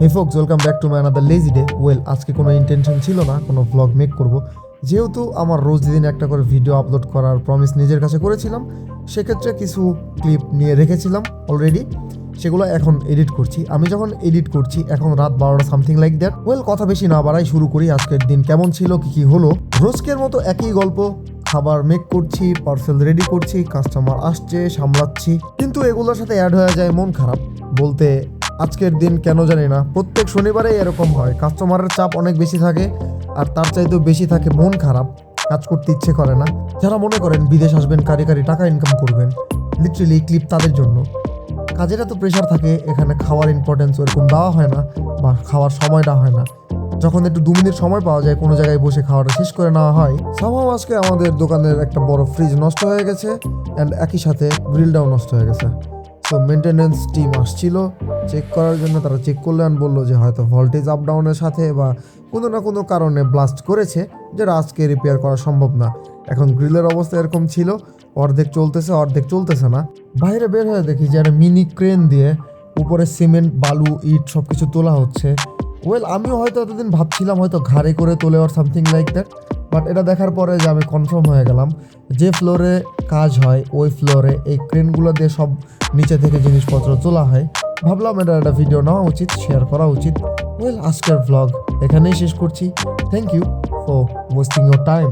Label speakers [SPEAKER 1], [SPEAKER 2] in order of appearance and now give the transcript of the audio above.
[SPEAKER 1] Hey folks welcome back to my another lazy day well আজকে কোনো intention ছিল না, কোনো ভ্লগ মেক করব। যেহেতু আমার রোজ দিন একটা করে ভিডিও আপলোড করার প্রমিস নিজের কাছে করেছিলাম, সেক্ষেত্রে কিছু ক্লিপ নিয়ে রেখেছিলাম অলরেডি সেগুলো এখন এডিট করছি। আমি যখন এডিট করছি, এখন রাত বারোটা সামথিং লাইক দ্যাট ওয়েল কথা বেশি না বাড়াই শুরু করি, আজকের দিন কেমন ছিল, কি কি হলো। রোজকের মতো একই গল্প, খাবার মেক করছি পার্সেল রেডি করছি কাস্টমার আসছে, সামলাচ্ছি, কিন্তু এগুলোর সাথে অ্যাড হয়ে যায় মন খারাপ। বলতে আজকের দিন কেন জানি না। প্রত্যেক শনিবারে এরকম হয়। কাস্টমারের চাপ অনেক বেশি থাকে আর তার চাইতেও বেশি থাকে মন খারাপ। কাজ করতে ইচ্ছে করে না। যারা মনে করেন বিদেশ আসবেন, কারি কারি টাকা ইনকাম করবেন লিটারেলি ক্লিপ তাদের জন্য। কাজের এত প্রেশার থাকে, এখানে খাওয়ার ইম্পর্টেন্স ওরকম দেওয়া হয় না বা খাওয়ার সময়টা হয় না। যখন একটু দু মিনিট সময় পাওয়া যায়, কোনো জায়গায় বসে খাওয়াটা শেষ করে নেওয়া হয়। সামহাও আজকে আমাদের দোকানের একটা বড় ফ্রিজ নষ্ট হয়ে গেছে অ্যান্ড একই সাথে গ্রিলটাও নষ্ট হয়ে গেছে। সো মেনটেনেন্স টিম আসছিল চেক করার জন্য তারা চেক করলে and বলল যে হয়তো ভোল্টেজ আপ ডাউনের সাথে বা কোনো না কোনো কারণে ব্লাস্ট করেছে, যেটা আজকে রিপেয়ার করা সম্ভব না। এখন গ্রিলের অবস্থা এরকম ছিল, অর্ধেক চলতেছে অর্ধেক চলতেছে না। বাইরে বের হয়ে দেখি যে একটা মিনি ক্রেন দিয়ে উপরে সিমেন্ট বালু, ইট সব কিছু তোলা হচ্ছে। ওয়েল আমিও হয়তো এতদিন ভাবছিলাম হয়তো ঘাড়ে করে তোলে আর সামথিং লাইক দ্যাট বাট এটা দেখার পরে যে আমি কনফার্ম হয়ে গেলাম, যে ফ্লোরে কাজ হয়, ওই ফ্লোরে এই ক্রেনগুলো দিয়ে সব নিচে থেকে জিনিসপত্র তোলা হয়। ভাবলাম এটা একটা ভিডিও নেওয়া উচিত শেয়ার করা উচিত। ওয়েল আজকের ভ্লগ এখানেই শেষ করছি। Thank you for wasting your time